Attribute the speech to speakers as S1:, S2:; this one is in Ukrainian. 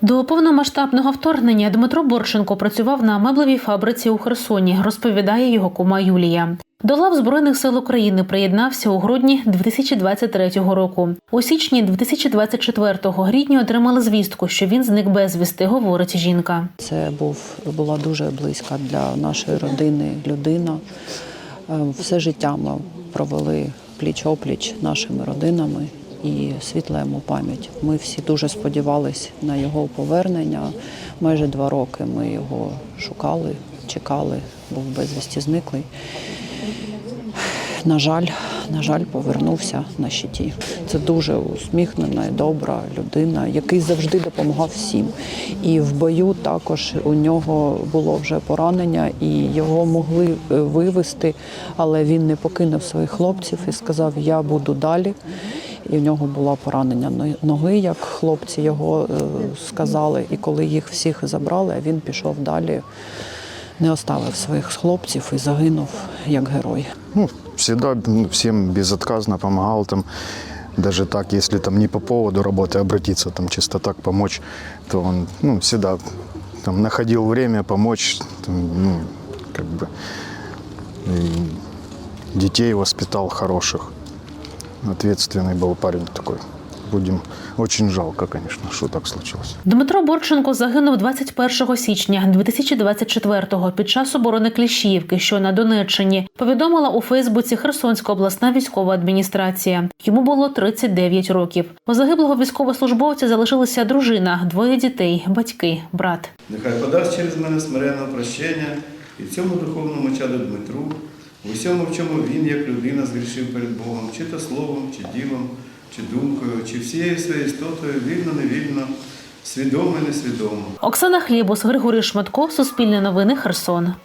S1: До повномасштабного вторгнення Дмитро Борченко працював на меблевій фабриці у Херсоні, розповідає його кума Юлія. До лав Збройних сил України приєднався у грудні 2023 року. У січні 2024-го рідні отримали звістку, що він зник безвісти, говорить жінка.
S2: Це був була дуже близька для нашої родини людина. Е, Все життя ми провели пліч опліч нашими родинами і світла йому пам'ять. Ми всі дуже сподівалися на його повернення. Майже два роки ми його шукали, чекали, був безвісті зниклий. На жаль, на жаль, повернувся на щиті. Це дуже усміхнена і добра людина, який завжди допомагав всім. І в бою також у нього було вже поранення, і його могли е, вивести, але він не покинув своїх хлопців і сказав: Я буду далі. І в нього було поранення ноги, як хлопці його е, сказали. І коли їх всіх забрали, він пішов далі, не оставив своїх хлопців і загинув як герой.
S3: Ну, всегда ну, всем безотказно помогал там, даже так, если там не по поводу работы обратиться, там чисто так помочь, то он ну, всегда там, находил время помочь, там, ну, как бы детей воспитал хороших. Ответственный был парень такой. Будем очень жалко, конечно, что так случилось.
S1: Дмитро Борченко загинув 21 січня 2024-го під час оборони Кліщіївки, що на Донеччині, повідомила у Фейсбуці Херсонська обласна військова адміністрація. Йому було 39 років. У загиблого військовослужбовця залишилася дружина, двоє дітей, батьки, брат.
S4: Нехай подасть через мене смиренне прощення і цьому духовному чаду Дмитру, в усьому, в чому він, як людина, згрішив перед Богом, чи то словом, чи ділом, чи думкою, чи всією своєю істотою, вільно, невільно, свідомо, несвідомо.
S1: Оксана Хлібус, Григорій Шматко, Суспільне новини, Херсон.